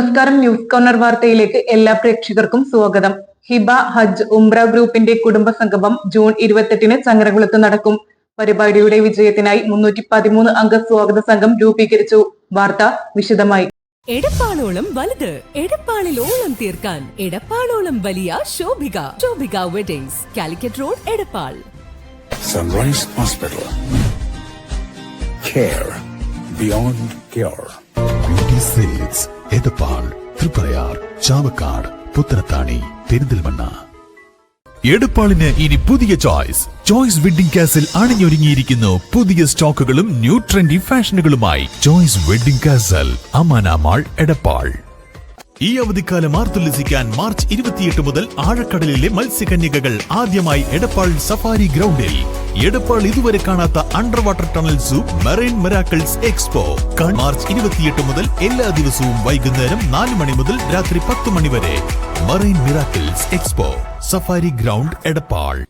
നമസ്കാരം news corner വാർത്തയിലേക്ക് എല്ലാ പ്രേക്ഷകർക്കും സ്വാഗതം. ഹിബ ഹജ്ജ് ഉംറ ഗ്രൂപ്പിന്റെ കുടുംബ സംഗമം ജൂൺ ഇരുപത്തെട്ടിന് ചങ്ങരകുളത്ത് നടക്കും. പരിപാടിയുടെ വിജയത്തിനായി മുന്നൂറ്റി പതിമൂന്ന് അംഗ സ്വാഗത സംഘം രൂപീകരിച്ചു. വാർത്ത വിശദമായി. എടപ്പാളോളം വലുത് എടപ്പാളിൽ ഓളം തീർക്കാൻ എടപ്പാളോളം വലിയ Shobhika Shobhika weddings Calicut road Edappal. Sunrise hospital care beyond cure. Silks Edappal Triprayar Chavakkad Puthanathani Perinthalmanna എടപ്പാളിന് ഇനി പുതിയ ചോയ്സ്. ചോയ്സ് വെഡിംഗ് കാസിൽ അണിഞ്ഞൊരുങ്ങിയിരിക്കുന്നു പുതിയ സ്റ്റോക്കുകളും new trendy ഫാഷനുകളുമായി. Choice wedding castle Amana mall Edappal. ഈ അവധിക്കാലം ആർത്തുല്ലസിക്കാൻ മാർച്ച് ഇരുപത്തിയെട്ട് മുതൽ ആഴക്കടലിലെ മത്സ്യകന്യകകൾ ആദ്യമായി എടപ്പാൾ സഫാരി ഗ്രൗണ്ടിൽ. എടപ്പാൾ ഇതുവരെ കാണാത്ത under water tunnel zoo marine miracles expo March ഇരുപത്തിയെട്ട് മുതൽ എല്ലാ ദിവസവും വൈകുന്നേരം നാല് മണി മുതൽ രാത്രി പത്ത് മണി വരെ. Marine miracles expo safari ground Edappal.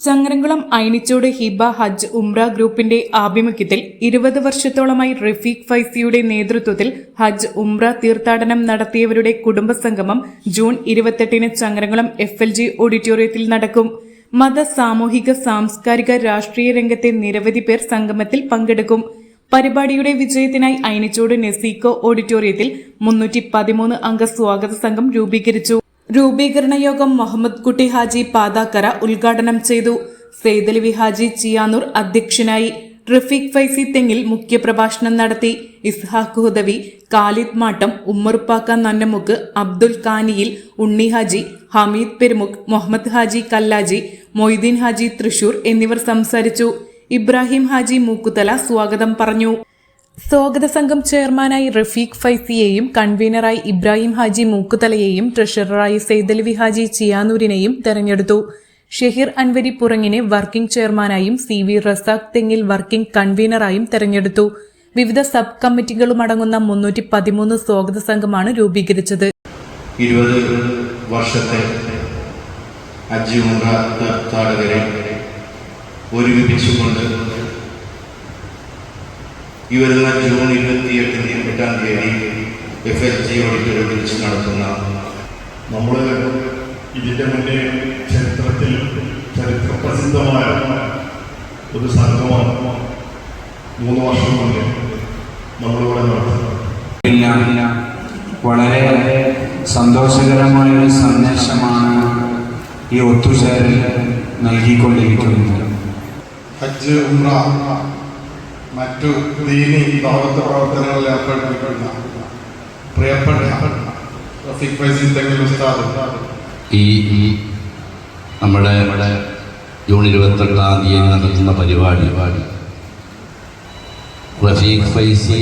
Changaramkulam Ainichod Hiba Hajj Umrah ഗ്രൂപ്പിന്റെ ആഭിമുഖ്യത്തിൽ ഇരുപത് വർഷത്തോളമായി റഫീഖ് ഫൈസിയുടെ നേതൃത്വത്തിൽ ഹജ്ജ് ഉംറ തീർത്ഥാടനം നടത്തിയവരുടെ കുടുംബസംഗമം ജൂൺ ഇരുപത്തെട്ടിന് ചങ്ങരംകുളം എഫ് ഓഡിറ്റോറിയത്തിൽ നടക്കും. മത സാമൂഹിക സാംസ്കാരിക രാഷ്ട്രീയ രംഗത്തെ നിരവധി പേർ സംഗമത്തിൽ പങ്കെടുക്കും. പരിപാടിയുടെ വിജയത്തിനായി അയനിച്ചോട് നെസീക്കോ ഓഡിറ്റോറിയത്തിൽ മുന്നൂറ്റി പതിമൂന്ന് അംഗ സ്വാഗത സംഘം രൂപീകരിച്ചു. രൂപീകരണ യോഗം മുഹമ്മദ് കുട്ടി ഹാജി പാതാക്കര ഉദ്ഘാടനം ചെയ്തു. സെയ്തലവി ഹാജി ചിയാനൂർ അധ്യക്ഷനായി. റഫീഖ് ഫൈസി തെങ്ങിൽ മുഖ്യപ്രഭാഷണം നടത്തി. ഇസ്ഹാഖ് ഹുദവി കാലിദ് മാട്ടം ഉമ്മറുപ്പാക്ക നന്നമുക്ക് അബ്ദുൽ കാനിയിൽ ഉണ്ണി ഹാജി ഹമീദ് പെരുമുഖ് മുഹമ്മദ് ഹാജി കല്ലാജി മൊയ്തീൻ ഹാജി തൃശൂർ എന്നിവർ സംസാരിച്ചു. ഇബ്രാഹിം ഹാജി മൂക്കുതല സ്വാഗതം പറഞ്ഞു. സ്വാഗത സംഘം ചെയർമാനായി റഫീഖ് ഫൈസിയെയും കൺവീനറായി ഇബ്രാഹിം ഹാജി മൂക്കുതലയെയും ട്രഷററായി സെയ്തലവി ഹാജി ചിയാനൂരിനെയും തെരഞ്ഞെടുത്തു. ഷെഹിർ അൻവരി പുറങ്ങിനെ വർക്കിംഗ് ചെയർമാനായും സി വി റസാഖ് തെങ്ങിൽ വർക്കിംഗ് കൺവീനറായും തെരഞ്ഞെടുത്തു. വിവിധ സബ് കമ്മിറ്റികളുമടങ്ങുന്ന മുന്നൂറ്റി പതിമൂന്ന് സ്വാഗത സംഘമാണ് രൂപീകരിച്ചത്. ഇരുപത് വർഷത്തെ ഉംറ തീർത്ഥാടകരെ ഒരുമിപ്പിച്ചുകൊണ്ട് ഈ വരുന്ന ജൂൺ ഇരുപത്തിയെട്ടിന് എട്ടാം തീയതി എഫ് എസ് ജി ഓഡിറ്റോറിയത്തിൽ വെച്ച് നടത്തുന്ന നമ്മൾ ഇതിന്റെ മുന്നേ ചരിത്രത്തിൽ ചരിത്ര പ്രസിദ്ധമായ ഒരു സംഗമം മൂന്ന് വർഷം മുന്നേ നമ്മളിവിടെ നടത്തുന്നത്. വളരെ സന്തോഷകരമായ ഒരു സന്ദേശമാണ് ഈ ഒത്തുചേരൽ നൽകിക്കൊണ്ടിരിക്കുന്നത്. ഹജ്ജ് ഉമ്ര മറ്റു ദീനി ദാവത്ത് പ്രവർത്തനങ്ങളിൽ ഏർപ്പെട്ടിരിക്കുന്ന പ്രിയപ്പെട്ട റഫീഖ് ഫൈസി തെങ്ങിൽ ഉസ്താദ് ഈ നമ്മുടെ ജൂൺ ഇരുപത്തെട്ടാം തീയതി നടത്തുന്ന പരിപാടി. റഫീഖ് ഫൈസി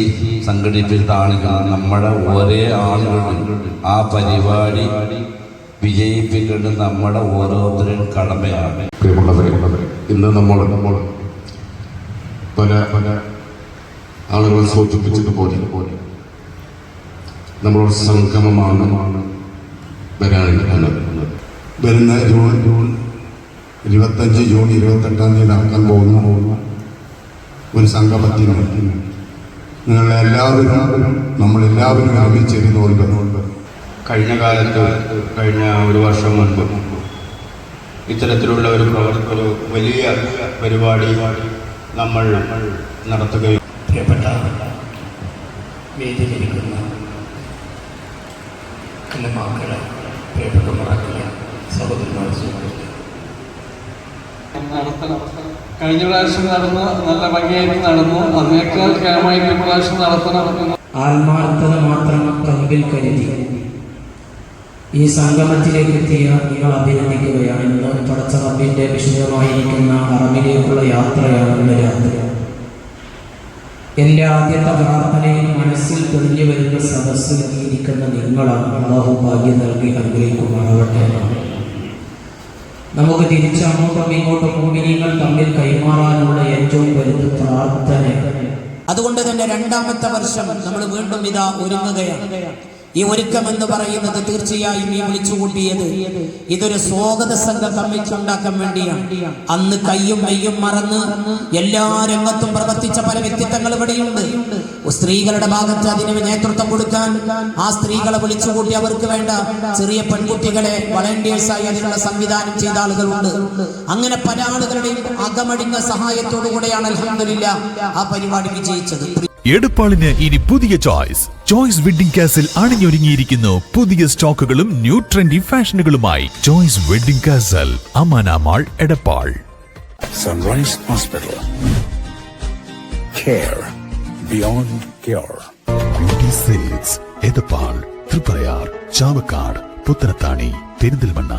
സംഘടിപ്പിച്ചാണ് നമ്മുടെ ഒരേ ആളുകളും ആ പരിപാടി വിജയിപ്പിക്കേണ്ടത് നമ്മുടെ ഓരോരുത്തരും കടമയാണ്. ഇന്ന് നമ്മൾ നമ്മൾ പല പല ആളുകൾ സൂചിപ്പിച്ചതുപോലെ നമ്മളൊരു സംഗമമാണ് വരാനിരിക്കുന്നത്. വരുന്ന ജൂൺ ജൂൺ ഇരുപത്തഞ്ച് ജൂൺ ഇരുപത്തെട്ടാം തീയതി നടക്കാൻ പോകുന്ന ഒരു സംഗമത്തിന് നിങ്ങളെല്ലാവരും നമ്മളെല്ലാവരും ഒരുമിച്ചിരുന്നുകൊണ്ട് കഴിഞ്ഞ കാലത്ത് കഴിഞ്ഞ ഒരു വർഷം മുൻപ് ഇത്തരത്തിലുള്ള ഒരു ഒരു വലിയ പരിപാടി നമ്മൾ നടത്തുകയും പ്രിയപ്പെട്ട വേദിയിലിരിക്കുന്ന മക്കളെ പ്രിയപ്പെട്ട മക്കളെ സഹോദരന്മാർ കഴിഞ്ഞ പ്രാവശ്യം നടന്നു നല്ല ഭംഗിയായിട്ട് നടന്നു അതിനേക്കാൾ കേമായിട്ട് പ്രാവശ്യം നടത്തണം. ആത്മാർത്ഥത മാത്രം കൽവിൽ കരുതി ഈ സംഗമത്തിലേക്ക് എത്തിയ നിങ്ങൾ അഭിനന്ദിക്കുകയാണ്. ഇന്ന് പടച്ച വിഷയമായിരിക്കുന്ന വിശുദ്ധമായിരിക്കുന്ന അറബിലേക്കുള്ള യാത്രയാണ് ഇന്ന് രാത്രി. എന്റെ ആദ്യത്തെ പ്രാർത്ഥനയിൽ മനസ്സിൽ തെളിഞ്ഞു വരുന്ന സദസ്സിൽ ഇരിക്കുന്ന നിങ്ങളാണ്. അള്ളാഹു ഭാഗ്യം നൽകി അനുഗ്രഹിക്കുമാറാവട്ടെ എന്നാണ് നമുക്ക് തിരിച്ചങ്ങോട്ടും ഇങ്ങോട്ടും മോമിനിയങ്ങൾ തമ്മിൽ കൈമാറാനുള്ള ഏറ്റവും വലുത് പ്രാർത്ഥന അതുകൊണ്ട് തന്നെ രണ്ടാമത്തെ വർഷം നമ്മൾ വീണ്ടും ഇതാ ഒരുങ്ങുകയാണ്. ഈ ഒരുക്കം എന്ന് പറയുന്നത് തീർച്ചയായും ഈ വിളിച്ചുകൂട്ടിയത് ഇതൊരു സ്വാഗത സംഘം കമ്മിച്ചുണ്ടാക്കാൻ വേണ്ടിയാണ്. അന്ന് കയ്യും മെയ്യും മറന്ന് എല്ലാ രംഗത്തും പ്രവർത്തിച്ച പല വ്യക്തിത്വങ്ങൾ ഇവിടെയുണ്ട്. സ്ത്രീകളുടെ ഭാഗത്ത് അതിന് നേതൃത്വം കൊടുക്കാൻ ആ സ്ത്രീകളെ വിളിച്ചുകൂട്ടി അവർക്ക് വേണ്ട ചെറിയ പെൺകുട്ടികളെ വളണ്ടിയേഴ്സായി അതിനുള്ള സംവിധാനം ചെയ്ത ആളുകളുണ്ട്. അങ്ങനെ പല ആളുകളുടെയും അകമടിഞ്ഞ സഹായത്തോടു കൂടെയാണ് അലഹമില്ല ആ പരിപാടി വിജയിച്ചത്. എടപ്പാളിന് ഇനി പുതിയ ചോയ്സ്. ചോയ്സ് വെഡിംഗ് കാസിൽ അണിഞ്ഞൊരുങ്ങിയിരിക്കുന്നു പുതിയ സ്റ്റോക്കുകളും new trendy ഫാഷനുകളുമായി. Choice wedding castle Amana mall Edappal. Sunrise hospital Care. Beyond cure. Beauty silks Edappal Triprayar Chavakkad Puthanathani Perinthalmanna